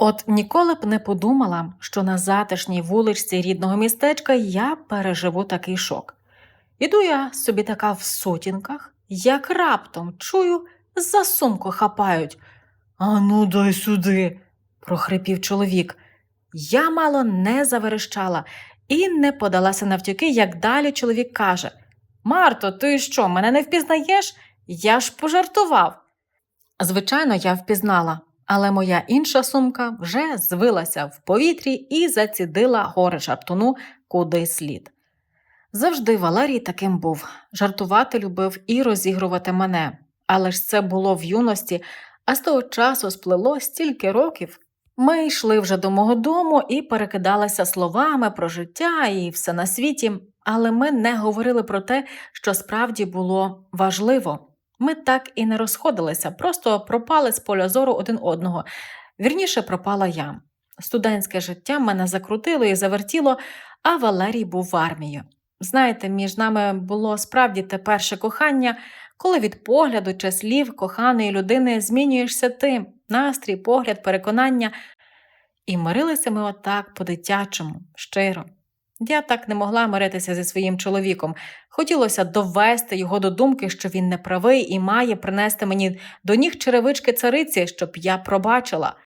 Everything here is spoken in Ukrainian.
От ніколи б не подумала, що на затишній вуличці рідного містечка я переживу такий шок. Іду я собі така в сутінках, як раптом чую, за сумку хапають. Ану, дай сюди, прохрипів чоловік. Я мало не заверещала і не подалася навтюки, як далі чоловік каже: Марто, ти що, мене не впізнаєш? Я ж пожартував. Звичайно, я впізнала, але моя інша сумка вже звилася в повітрі і зацідила гори жартуну куди слід. Завжди Валерій таким був, жартувати любив і розігрувати мене. Але ж це було в юності, а з того часу сплело стільки років. Ми йшли вже до мого дому і перекидалися словами про життя і все на світі, але ми не говорили про те, що справді було важливо. Ми так і не розходилися, просто пропали з поля зору один одного. Вірніше пропала я. Студентське життя мене закрутило і завертіло, а Валерій був в армії. Знаєте, між нами було справді те перше кохання, коли від погляду чи слів коханої людини змінюєшся ти, настрій, погляд, переконання. І мирилися ми отак по-дитячому, щиро. Я так не могла миритися зі своїм чоловіком. Хотілося довести його до думки, що він не правий і має принести мені до ніг черевички цариці, щоб я пробачила.